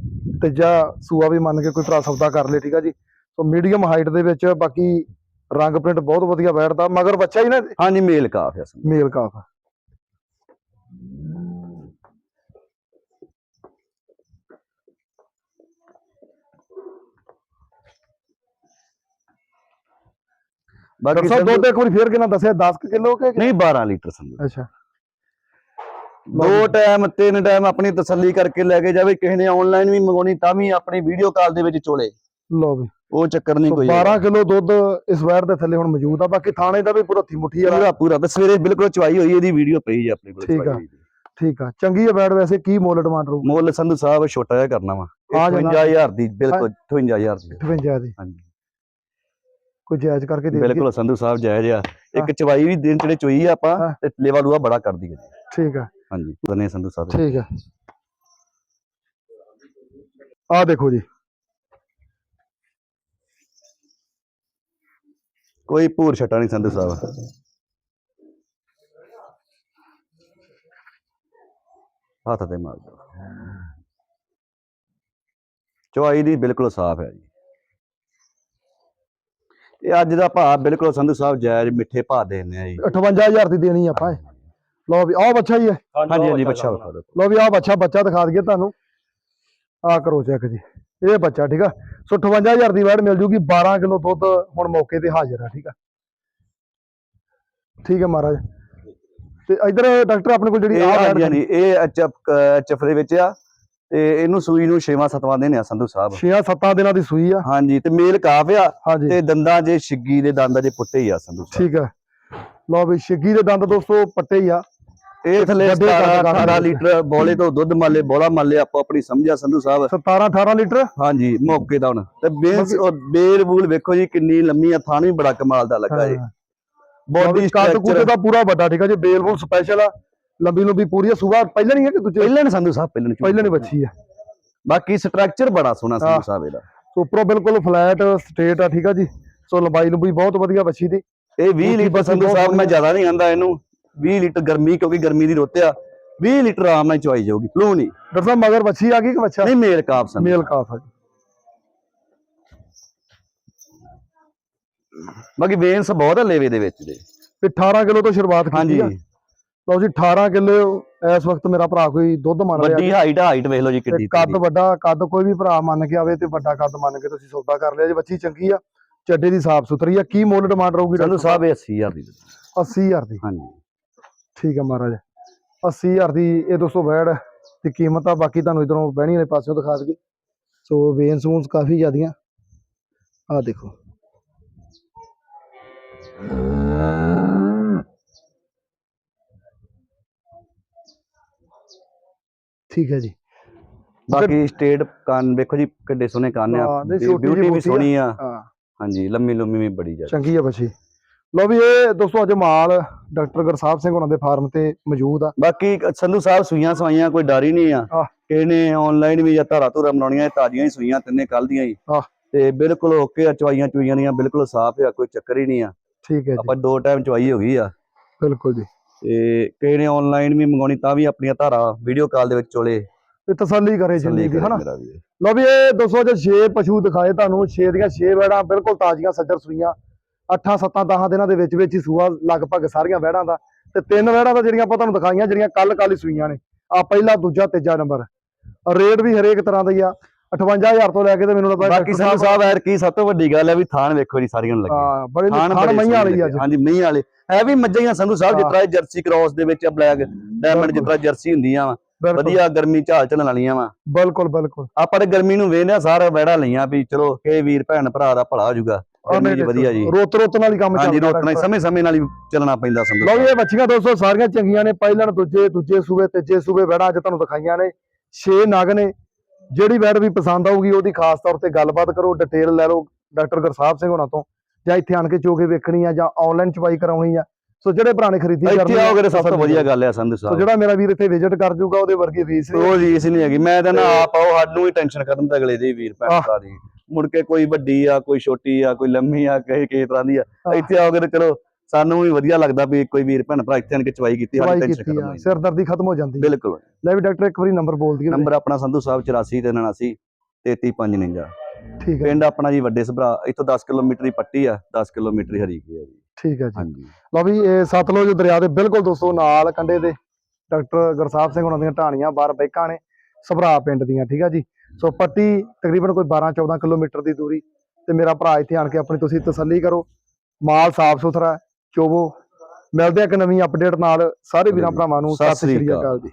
Speaker 1: ਤੀਜਾ ਸੂਆ ਵੀ ਮੰਨ ਕੇ ਕੋਈ ਭਰਾ ਸੌਦਾ ਕਰ ਲੇ ਠੀਕ ਆ ਜੀ। ਸੋ ਮੀਡੀਅਮ ਹਾਈਟ ਦੇ ਵਿੱਚ ਬਾਕੀ ਰੰਗ ਪ੍ਰਿੰਟ ਬਹੁਤ ਵਧੀਆ ਬੈਠਦਾ ਮਗਰ ਬੱਚਾ ਹੀ ਨਾ
Speaker 2: ਹਾਂਜੀ ਮੇਲ ਕਾਫ ਹੈ
Speaker 1: ਮੇਲ ਕਾਫ।
Speaker 2: ਬਾਕੀ ਸਭ
Speaker 1: ਦੁੱਧ ਇੱਕ ਵਾਰੀ ਫੇਰ ਕਿੰਨਾ ਦੱਸਿਆ? 10 ਕਿਲੋ ਕਿ
Speaker 2: ਨਹੀਂ 12 ਲੀਟਰ ਸੰਦ
Speaker 1: ਅੱਛਾ।
Speaker 2: ਦੋ ਟਾਈਮ ਤਿੰਨ ਟਾਈਮ ਆਪਣੀ ਤਸੱਲੀ ਕਰਕੇ ਲੈ ਕੇ ਜਾਵੇ। ਕਿਸੇ ਨੇ ਆਨਲਾਈਨ ਵੀ ਮੰਗਾਉਣੀ ਤਾਂ ਵੀ ਆਪਣੀ ਵੀਡੀਓ ਕਾਲ ਦੇ ਵਿੱਚ ਚੋਲੇ।
Speaker 1: ਲਓ ਵੀ।
Speaker 2: ਉਹ ਚੱਕਰ ਨਹੀਂ ਕੋਈ
Speaker 1: 12 ਕਿਲੋ ਦੁੱਧ ਇਸ ਵੈਰ ਦੇ ਥੱਲੇ ਹੁਣ ਮੌਜੂਦ ਆ ਬਾਕੀ ਥਾਣੇ ਦਾ ਵੀ ਪੂਰਾ ਥੀ ਮੁੱਠੀ ਵਾਲਾ।
Speaker 2: ਪੂਰਾ ਪੂਰਾ। ਤੇ ਸਵੇਰੇ ਬਿਲਕੁਲ ਚਵਾਈ ਹੋਈ ਇਹਦੀ ਵੀਡੀਓ ਪਈ ਜੀ ਆਪਣੇ ਕੋਲ
Speaker 1: ਠੀਕ ਆ। ਠੀਕ ਆ। ਚੰਗੀ ਆ ਵੈੜ ਵੈਸੇ ਕੀ ਮੁੱਲ ਰਹੂ?
Speaker 2: ਮੁੱਲ ਸੰਧੂ ਸਾਹਿਬ ਛੋਟਾ ਜਿਹਾ ਕਰਨਾ ਵਾ।
Speaker 1: ਆ ਜਾਣਾ।
Speaker 2: 58000 ਦੀ ਬਿਲਕੁਲ 58000 ਦੀ।
Speaker 1: 58 ਦੀ।
Speaker 2: ਹਾਂਜੀ।
Speaker 1: ਕੋਈ ਜਾਇਜ਼ ਕਰਕੇ ਦੇ ਦਈਏ।
Speaker 2: ਬਿਲਕੁਲ ਸੰਧੂ ਸਾਹਿਬ ਜਾਇਜ਼ ਆ। ਇੱਕ ਚਵਾਈ ਵੀ ਦਿਨ ਜਿਹੜੇ ਚੋਈ ਆ ਆਪਾਂ
Speaker 1: ਹਾਂ।
Speaker 2: ਤੇ ਲੇਵਾ ਲੂਆ ਬੜਾ ਕਰਦੀ ਹੈ
Speaker 1: ਠੀਕ ਆ।
Speaker 2: ਹਾਂਜੀ। ਦਨੇ ਸੰਧੂ ਸਾਹਿਬ।
Speaker 1: ਠੀਕ ਆ। ਆ ਦੇਖੋ ਜੀ।
Speaker 2: ਕੋਈ ਭੂਰ ਛਟਾ ਨਹੀਂ ਸੰਧੂ ਸਾਹਿਬ। ਹੱਥ ਤੇ ਮਾਰ ਦੋ ਚਵਾਈ ਦੀ ਬਿਲਕੁਲ ਸਾਫ਼ ਹੈ ਜੀ। ਇਹ ਅੱਜ ਦਾ ਭਾਅ ਬਿਲਕੁਲ ਸੰਧੂ ਸਾਹਿਬ ਜਾਇਜ਼ ਮਿੱਠੇ ਭਾਅ ਦੇ ਆ ਜੀ।
Speaker 1: 58000 ਦੀ ਦੇਣੀ ਆਪਾਂ ਇਹ। ਲਓ ਵੀ ਆਹ ਬੱਚਾ ਹੀ ਹੈ।
Speaker 2: ਹਾਂਜੀ ਹਾਂਜੀ ਬੱਚਾ ਵਿਖਾ ਦਿਓ।
Speaker 1: ਲਓ ਵੀ ਆਹ ਬੱਚਾ ਬੱਚਾ ਦਿਖਾ ਦਈਏ ਤੁਹਾਨੂੰ। ਆ ਕਰੋ ਚੈੱਕ ਜੀ। ਇਹ ਬੱਚਾ ਠੀਕ ਆ? ਸੋ 58000 ਦੀ ਵੈੜ ਮਿਲ ਜੂਗੀ 12 ਕਿਲੋ ਦੁੱਧ ਹੁਣ ਮੌਕੇ ਤੇ ਹਾਜ਼ਰ ਆ ਠੀਕ ਆ? ਠੀਕ ਹੈ ਮਹਾਰਾਜ। ਤੇ ਇਧਰ ਡਾਕਟਰ ਆਪਣੇ ਕੋਲ ਜਿਹੜੀ ਆ
Speaker 2: ਹਾਂਜੀ ਹਾਂਜੀ ਇਹ ਐਚਐਫ ਦੇ ਵਿੱਚ ਆ ਤੇ ਇਹਨੂੰ ਸੂਈ ਨੂੰ 6ਵਾਂ 7ਵਾਂ ਦਿਨ ਆ ਸੰਧੂ ਸਾਹਿਬ।
Speaker 1: 6-7 ਦਿਨਾਂ ਦੀ ਸੂਈ ਆ।
Speaker 2: ਹਾਂਜੀ ਤੇ ਮੇਲ ਕਾਫ ਆ ਤੇ ਦੰਦਾਂ ਜੇ ਛਿੱਗੀ ਦੇ ਦੰਦਾਂ ਜੇ ਪੁੱਟੇ ਹੀ ਆ ਸੰਧੂ ਸਾਹਿਬ।
Speaker 1: ਠੀਕ ਹੈ ਲਓ ਵੀ ਛਿੱਗੀ ਦੇ ਦੰਦ ਦੋਸਤੋ ਪੱਟੇ ਹੀ ਆ।
Speaker 2: ਇਹ ਥੱਲੇ
Speaker 1: ਵੱਡੇ
Speaker 2: 17
Speaker 1: ਕੱਦ ਕਾਠ
Speaker 2: 18
Speaker 1: ਦੇ।
Speaker 2: ਲੀਟਰ ਬੋਲੇ ਤੋਂ ਦੁੱਧ ਮਾਲੇ ਬੋਲਾ ਮਾਲੇ ਆਪੋ ਆਪਣੀ ਸਮਝਿਆ ਸੰਧੂ ਸਾਹਿਬ।
Speaker 1: 17-18 ਲੀਟਰ?
Speaker 2: ਹਾਂਜੀ ਮੌਕੇ ਦਾ ਹੁਣ। ਤੇ ਬੇਲ ਉਹ ਬੇਲ ਬੂਲ ਵੇਖੋ ਜੀ ਕਿੰਨੀ ਲੰਮੀ ਆ ਥਾਣ ਵੀ ਬੜਾ ਕਮਾਲ ਦਾ ਲੱਗਾ ਜੀ। ਬੋਡੀ ਸਟਰਕਚਰ
Speaker 1: ਦਾ ਪੂਰਾ ਵੱਡਾ ਠੀਕ ਆ ਜੀ? ਬੇਲਬੁਲ ਸਪੈਸ਼ਲ ਆ। ਲੰਬੀ ਲੰਬੀ ਪੂਰੀ ਆ ਸੁਬਾ ਪਹਿਲਾਂ ਨਹੀਂ ਹੈ ਕਿ ਦੂਜੇ?
Speaker 2: ਪਹਿਲਾਂ ਨੀ ਸੰਧੂ ਸਾਹਿਬ ਪਹਿਲਾਂ ਨੀ
Speaker 1: ਪਹਿਲਾਂ ਨਹੀਂ ਬੱਚੀ ਆ।
Speaker 2: ਬਾਕੀ ਸਟਰਕਚਰ ਬੜਾ ਸੋਹਣਾ। ਸੰਧੂ ਸਾਹਿਬ ਇਹਦਾ।
Speaker 1: ਉੱਪਰੋਂ ਬਿਲਕੁਲ ਫਲੈਟ ਸਟੇਟ ਆ ਠੀਕ ਆ ਜੀ? ਸੋ ਲੰਬਾਈ ਲੰਬੀ ਬਹੁਤ ਵਧੀਆ ਬੱਚੀ ਦੀ।
Speaker 2: ਇਹ 20
Speaker 1: ਉੱਚੀ
Speaker 2: ਲੀਟਰ ਸੰਧੂ ਸਾਹਿਬ ਮੈਂ। ਜ਼ਿਆਦਾ ਨਹੀਂ ਆਂਦਾ ਇਹਨੂੰ। 20 ਲੀਟਰ ਗਰਮੀ ਕਿਉਂਕਿ ਗਰਮੀ ਦੀ ਰੁੱਤ ਆ 20 ਲੀਟਰ ਆਰਾਮ ਨਾਲ ਚਵਾਈ ਜਾਊਗੀ ਫਲੂ ਨਹੀਂ।
Speaker 1: ਡਾਕਟਰ ਸਾਹਿਬ ਮਗਰ ਬੱਚੀ ਆ ਗਈ ਕਿ ਬੱਚਾ
Speaker 2: ਨਹੀਂ ਮੇਲ ਕਾਪ ਸੰਧੂ
Speaker 1: ਮੇਲ ਕਾਫ ਆ
Speaker 2: ਬਾਕੀ ਵੇਨਸ ਬਹੁਤ ਆ ਲੇਵੇ ਦੇ ਵਿੱਚ ਦੇ।
Speaker 1: ਤੇ 18 ਕਿਲੋ ਤੋਂ ਸ਼ੁਰੂਆਤ ਕੀਤੀ ਆ। ਲਓ ਜੀ 18 ਕਿਲੋ ਇਸ ਵਕਤ ਮੇਰਾ ਭਰਾ ਕੋਈ ਦੁੱਧ ਮੰਨ ਰਿਹਾ
Speaker 2: ਵੱਡੀ ਹਾਈਟ ਹਾਈਟ ਵੇਖ ਲਓ ਜੀ ਕਿੱਡੀ
Speaker 1: ਕੱਦ। ਵੱਡਾ ਕੱਦ ਕੋਈ ਵੀ ਭਰਾ ਮੰਨ ਕੇ ਆਵੇ ਤੇ ਵੱਡਾ ਕੱਦ ਮੰਨ ਕੇ ਤੁਸੀਂ ਸੌਦਾ ਕਰ ਲਿਆ ਜੀ। ਬੱਚੀ ਚੰਗੀ ਆ ਚੱਡੇ ਦੀ ਸਾਫ਼ ਸੁਥਰੀ ਆ। ਕੀ ਮੁੱਲ ਡਿਮਾਂਡ ਰਹੂਗੀ ਡਾਕਟਰ
Speaker 2: ਸਾਹਿਬ? ਇਹ 80000 ਦੀ। ਦਿੱਤੀ।
Speaker 1: 80000 ਦੀ।
Speaker 2: ਹਾਂਜੀ।
Speaker 1: ਠੀਕ ਹੈ ਮਹਾਰਾਜ। 80000 ਦੀ ਇਹ ਦੋਸਤੋ ਵੈੜ ਦੀ ਕੀਮਤ ਆ ਬਾਕੀ ਤੁਹਾਨੂੰ ਇਧਰੋਂ ਬਹਿਣੀ ਵਾਲੇ ਪਾਸਿਓਂ ਦਿਖਾ ਦਈਏ। ਸੋ ਵੇਨਸ ਵੂਨਸ ਕਾਫੀ ਜ਼ਿਆਦੀਆਂ। ਆ ਦੇਖੋ। ਠੀਕ ਹੈ ਜੀ।
Speaker 2: ਬਾਕੀ ਸਟੇਟ ਕੰਨ ਵੇਖੋ ਜੀ ਕਿੱਡੇ ਸੋਹਣੇ ਕੰਨ ਆ। ਬਿਊਟੀ ਵੀ। ਸੋਹਣੀ ਆ। ਹਾਂਜੀ ਲੰਮੀ ਲੰਮੀ ਵੀ ਬੜੀ ਜ਼ਿਆਦਾ।
Speaker 1: ਚੰਗੀ ਆ ਬੱਚੀ। ਲਓ ਵੀ ਇਹ ਦੋਸਤੋ ਅੱਜ ਮਾਲ ਡਾਕਟਰ ਗੁਰਸਾਹਿਬ ਸਿੰਘ ਉਹਨਾਂ ਦੇ ਫਾਰਮ ਤੇ ਮੌਜੂਦ ਆ।
Speaker 2: ਬਾਕੀ ਸੰਧੂ ਸਾਹਿਬ ਸੂਈਆਂ ਸਵਾਈਆਂ ਕੋਈ ਡਰ ਹੀ ਨਹੀਂ ਆ।
Speaker 1: ਆਹ।
Speaker 2: ਆਨਲਾਈਨ ਵੀ ਜਾਂ ਧਾਰਾ ਧੁਰਾ ਬਣਾਉਣੀਆਂ ਇਹ ਤਾਜ਼ੀਆਂ ਹੀ ਸੂਈਆਂ ਤਿੰਨੇ ਕੱਲ ਦੀਆਂ ਹੀ।
Speaker 1: ਆਹ।
Speaker 2: ਤੇ ਬਿਲਕੁਲ ਓਕੇ ਆ ਚਵਾਈਆਂ ਚੁਈਆਂ ਦੀਆਂ ਬਿਲਕੁਲ ਸਾਫ਼ ਆ ਕੋਈ ਚੱਕਰ ਹੀ ਨਹੀਂ ਆ।
Speaker 1: ਠੀਕ ਹੈ ਜੀ।
Speaker 2: ਆਪਾਂ ਦੋ ਟਾਈਮ ਚਵਾਈ ਹੋ ਗਈ ਆ।
Speaker 1: ਬਿਲਕੁਲ ਜੀ।
Speaker 2: ਤੇ ਕਿਸੇ ਨੇ ਆਨਲਾਈਨ ਵੀ ਮੰਗਾਉਣੀ ਤਾਂ ਵੀ ਆਪਣੀਆਂ ਧਾਰਾ ਵੀਡੀਓ ਕਾਲ ਦੇ ਵਿੱਚ ਚੋਲੇ।
Speaker 1: ਤੇ ਤਸੱਲੀ ਕਰੇ ਜਿੰਨੀ ਦੀ ਹਨਾ?
Speaker 2: ਮੇਰਾ ਵੀ
Speaker 1: ਇਹ ਦੋਸਤੋ ਜੇ 6 ਪਸ਼ੂ ਦਿਖਾਏ ਤੁਹਾਨੂੰ 6 ਦੀਆਂ 6 ਵੈੜਾਂ ਬਿਲਕੁਲ ਤਾਜ਼ੀਆਂ ਸੱਜਰ ਸੂਈਆਂ। 8 7 10 ਦਿਨਾਂ ਦੇ ਵਿੱਚ ਵਿੱਚ ਹੀ ਸੂਆ ਲਗਭਗ ਸਾਰੀਆਂ ਵੈੜਾਂ ਦਾ। ਤੇ ਤਿੰਨ ਵੈੜਾਂ ਦਾ ਜਿਹੜੀਆਂ ਆਪਾਂ ਤੁਹਾਨੂੰ ਦਿਖਾਈਆਂ ਜਿਹੜੀਆਂ ਕੱਲ ਕੱਲ ਹੀ ਸੂਈਆਂ ਨੇ। ਆ ਪਹਿਲਾ ਦੂਜਾ ਤੀਜਾ ਨੰਬਰ। ਰੇਟ ਵੀ ਹਰੇਕ ਤਰ੍ਹਾਂ ਦਾ ਹੀ ਆ। 58000 ਤੋਂ ਲੈ ਕੇ ਤੇ ਮੈਨੂੰ ਲੱਗਦਾ
Speaker 2: ਬਾਕੀ ਸੰਧੂ ਸਾਹਿਬ ਐਰ ਕੀ ਸਭ ਤੋਂ ਵੱਡੀ ਗੱਲ ਹੈ ਵੀ ਥਾਣ ਵੇਖੋ ਜੀ ਸਾਰੀਆਂ ਨੂੰ ਲੱਗੀ।
Speaker 1: ਹਾਂ ਬੜੇ
Speaker 2: ਥਾਣ ਬੜੇ
Speaker 1: ਮਈਆਂ ਵਾਲੀ ਅੱਜ।
Speaker 2: ਹਾਂਜੀ ਮਈਆਂ ਵਾਲੇ। ਹੈ ਵੀ ਮੱਝਾਂ ਹੀ ਸੰਧੂ ਸਾਹਿਬ। ਜਿਸ ਤਰ੍ਹਾਂ ਜਰਸੀ ਕ੍ਰਾਸ ਦੇ ਵਿੱਚ ਬਲੈਕ ਡਾਇਮੰਡ ਜਿਸ ਤਰ੍ਹਾਂ ਜਰਸੀ ਹੁੰਦੀਆਂ ਵਾ। ਵਧੀਆ ਗਰਮੀ ਝਾਲ ਝਲਣ ਵਾਲੀਆਂ ਵਾ।
Speaker 1: ਬਿਲਕੁਲ ਬਿਲਕੁਲ।
Speaker 2: ਆਪਾਂ ਤੇ ਗਰਮੀ ਨੂੰ ਵੇਖਦੇ ਆ ਸਾਰਾ ਵੜਾ ਲਈਆਂ ਵੀ ਚਲੋ ਇਹ ਵੀਰ ਭੈਣ ਭਰਾ ਦਾ ਭਲਾ ਹੋ ਜਾਊਗਾ। ਵਧੀਆ ਜੀ।
Speaker 1: ਰੋਤ ਰੋਤ ਨਾਲ ਹੀ ਕੰਮ
Speaker 2: ਹਾਂਜੀ
Speaker 1: ਚੱਲਦਾ
Speaker 2: ਰੋਟਣਾ ਸਮੇਂ ਸਮੇਂ ਨਾਲ ਹੀ ਚੱਲਣਾ ਪੈਂਦਾ ਸੰਧੂ
Speaker 1: ਲਓ। ਇਹ ਬੱਚੀਆਂ ਦੋਸਤੋ ਸਾਰੀਆਂ ਚੰਗੀਆਂ ਨੇ। ਪਹਿਲਣ ਦੂਜੇ ਦੂਜੇ ਸੂਬੇ ਤੀਜੇ ਸੂਬੇ ਵੈੜਾਂ ਅੱਜ ਤੁਹਾਨੂੰ ਦਿਖਾਈਆਂ ਨੇ। 6 ਨਗ ਨੇ। ਜਿਹੜੀ ਵੈੜ ਵੀ ਪਸੰਦ ਆਊਗੀ ਉਹਦੀ ਖਾਸ ਤੌਰ ਤੇ ਗੱਲਬਾਤ ਕਰੋ। ਡਿਟੇਲ ਲੈ ਲਓ ਡਾਕਟਰ ਗੁਰਸਾਹਿਬ ਸਿੰਘ ਹੋਣਾ ਤੋਂ। ਜਾਂ ਇੱਥੇ ਆਣ ਕੇ ਚੋਕੇ ਵੇਖਣੀ ਆ ਜਾਂ ਆਨਲਾਈਨ ਚਵਾਈ ਕਰਾਉਣੀ ਆ। ਸੋ ਜਿਹੜੇ ਨੇ ਖਰੀਦੀ
Speaker 2: ਇੱਥੇ
Speaker 1: ਕਰਨੀ ਆ,
Speaker 2: ਆਓਗੇ ਸਭ ਤੋਂ ਵਧੀਆ। ਗੱਲ ਆ। ਸੰਧੂ
Speaker 1: ਸੋ ਜਿਹੜਾ ਮੇਰਾ ਵੀਰ ਇੱਥੇ ਵਿਜ਼ਿਟ ਕਰ ਜਾਊਗਾ ਉਹਦੇ ਵਰਗੀ ਫੀਸ ਨਹੀਂ
Speaker 2: ਉਹ ਰੀਸ ਨਹੀਂ ਹੈਗੀ। ਮੈਂ ਤਾਂ ਨਾ ਆਪ ਆਓ ਸਾਨੂੰ ਹੀ ਟੈਨਸ਼ਨ ਕਰਨ ਤਾਂ ਅਗਲੇ ਦੇ ਵੀਰ ਭੈਣ। ਭਰਾ ਦੀ। ਮੁੜ ਕੇ ਕੋਈ ਵੱਡੀ ਆ ਕੋਈ ਛੋਟੀ ਆ ਕੋਈ ਲੰਮੀ ਆ ਕਿਸੇ ਕਿਸੇ ਤਰ੍ਹਾਂ ਦੀ ਆ। ਇੱਥੇ ਆਓਗੇ ਤਾਂ ਚਲੋ ਸਾਨੂੰ ਵੀ ਵਧੀਆ ਲੱਗਦਾ ਵੀ ਕੋਈ ਵੀਰ ਭੈਣ ਭਰਾ ਇੱਥੇ ਆਣ ਕੇ ਚਵਾਈ ਕੀਤੀ ਸਾਡੀ ਟੈਨਸ਼ਨ ਖਤਮ
Speaker 1: ਆ
Speaker 2: ਹੋਈ
Speaker 1: ਸਿਰਦਰਦੀ ਖਤਮ ਹੋ ਜਾਂਦੀ।
Speaker 2: ਬਿਲਕੁਲ।
Speaker 1: ਲੈ ਵੀ ਡਾਕਟਰ ਇੱਕ ਵਾਰੀ ਨੰਬਰ ਬੋਲ ਦਈਏ
Speaker 2: ਨੰਬਰ ਆਪਣਾ ਸੰਧੂ ਸਾਹਿਬ 84 ਤੇ 79 33549
Speaker 1: ਠੀਕ ਹੈ।
Speaker 2: ਪਿੰਡ ਆਪਣਾ ਜੀ ਵੱਡੇ ਸਭਰਾ ਇੱਥੋਂ 10 ਕਿਲੋਮੀਟਰ ਦੀ ਪੱਟੀ ਆ 10 ਕਿਲੋਮੀਟਰ ਹੀ ਹਰੀਕੀ ਆ ਜੀ।
Speaker 1: ਠੀਕ ਹੈ ਜੀ।
Speaker 2: ਹਾਂਜੀ।
Speaker 1: ਲਓ ਵੀ ਇਹ ਸਤਲੁਜ ਦਰਿਆ ਦੇ ਬਿਲਕੁਲ ਦੋਸਤੋ ਨਾਲ ਕੰਢੇ ਦੇ ਡਾਕਟਰ ਗੁਰਸਾਹਿਬ ਸਿੰਘ ਉਹਨਾਂ ਦੀਆਂ ਢਾਣੀਆਂ ਬਾਰ ਬੈਕਾਂ ਨੇ ਸਭਰਾ ਪਿੰਡ ਦੀਆਂ ਠੀਕ ਆ ਜੀ। ਸੋ ਪੱਟੀ ਤਕਰੀਬਨ ਕੋਈ 12 14 ਕਿਲੋਮੀਟਰ ਦੀ ਦੂਰੀ ਤੇ ਮੇਰਾ ਭਰਾ ਇੱਥੇ ਆਣ ਕੇ ਆਪਣੀ ਤੁਸੀਂ ਤਸੱਲੀ ਕਰੋ। ਮਾਲ ਸਾਫ਼ ਸੁਥਰਾ ਚੋਵੋ। ਮਿਲਦੇ ਆ ਇੱਕ ਨਵੀਂ ਅਪਡੇਟ ਨਾਲ। ਸਾਰੇ ਵੀਰਾਂ ਭਰਾਵਾਂ ਨੂੰ।
Speaker 2: ਸਤਿ ਸ੍ਰੀ।
Speaker 1: ਅਕਾਲ। ਜੀ।